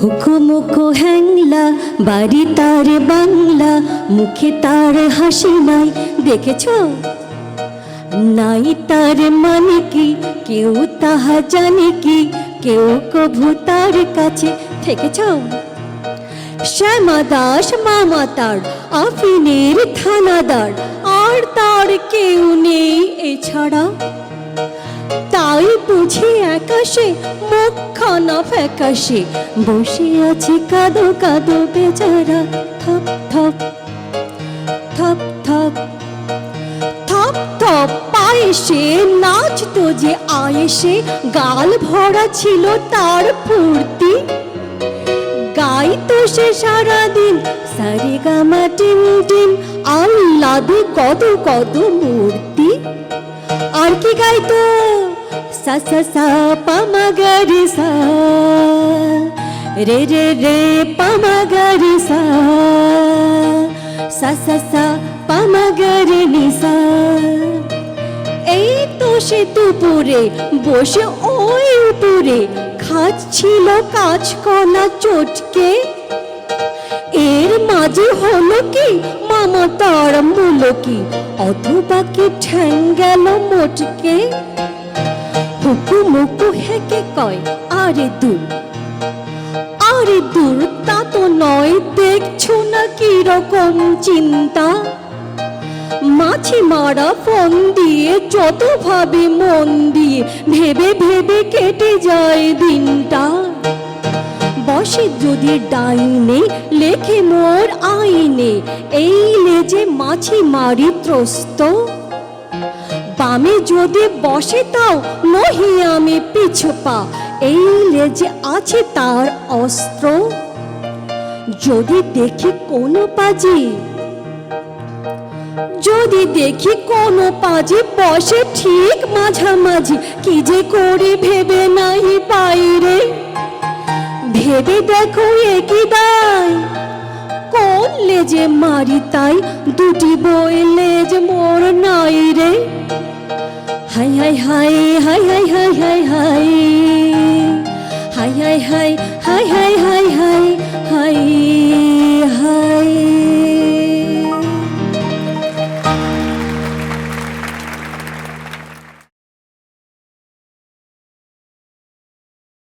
হুকুমুকু হ্যাংলা বাড়ি তার বাংলা, মুখে তার হাসি নাই, দেখেছ? নাই তার মানে কি, কেউ তাহা জানে কি, কেউ কভু তার কাছে, থেকেছ? শ্যামা দাস মামা তার, আফিনের থানাদার, আর তার কেউ নেই এছাড়া। একাশে মুখখানা ফ্যাকাশে। বসে আছে কাদো কাদো বেচারা। থপ থপ থপ থপ থপ থপ। পায়ে সে নাচতো যে আয়েসে। গাল ভরা ছিল তার ফুর্তি। গাইতো সে সারাদিন। সারে গামা টিম টিম আল্লাদে কত কত মূর্তি। আর কি গাইতো? sa sa sa pa ma ga ri sa re re re pa ma ga ri sa sa sa sa pa ma ga ri ni sa এই তো সে দুপুরে বসে ওই উপরে খাচ্ছিল কাঁচকলা চটকে। এর মাঝে হলো কি মামা আরম্ভ হলো কি অথবা কি ঠ্যাং গেল মোটকে। হুকু মুকু হেকে কয় আরে দূর আরে দূর তা তো নয় দেখছ না কি রকম চিন্তা মাছি মারা ফোন দিয়ে যত ভাবে মন দিয়ে ভেবে ভেবে কেটে যায় দিনটা বসে যদি ডাইনে লেখে মোর আইনে এই লেজে মাছি মারি ত্রস্ত বামে যদি বসে তাও নহি আমি পিছু পা। এই লেজে আছে তার অস্ত্র। যদি দেখি কোনো পাজি, যদি দেখি কোনো পাজি, বসে ঠিক মাঝামাঝি, কি যে করে ভেবে নাই বাইরে। ভেবে দেখো একই দায়, কোন লেজে মারি তাই দুটি বই লেজ মোর নাই রে। hi hi hi hi hi hi hi hi hi hi hi hi hi hi hi hi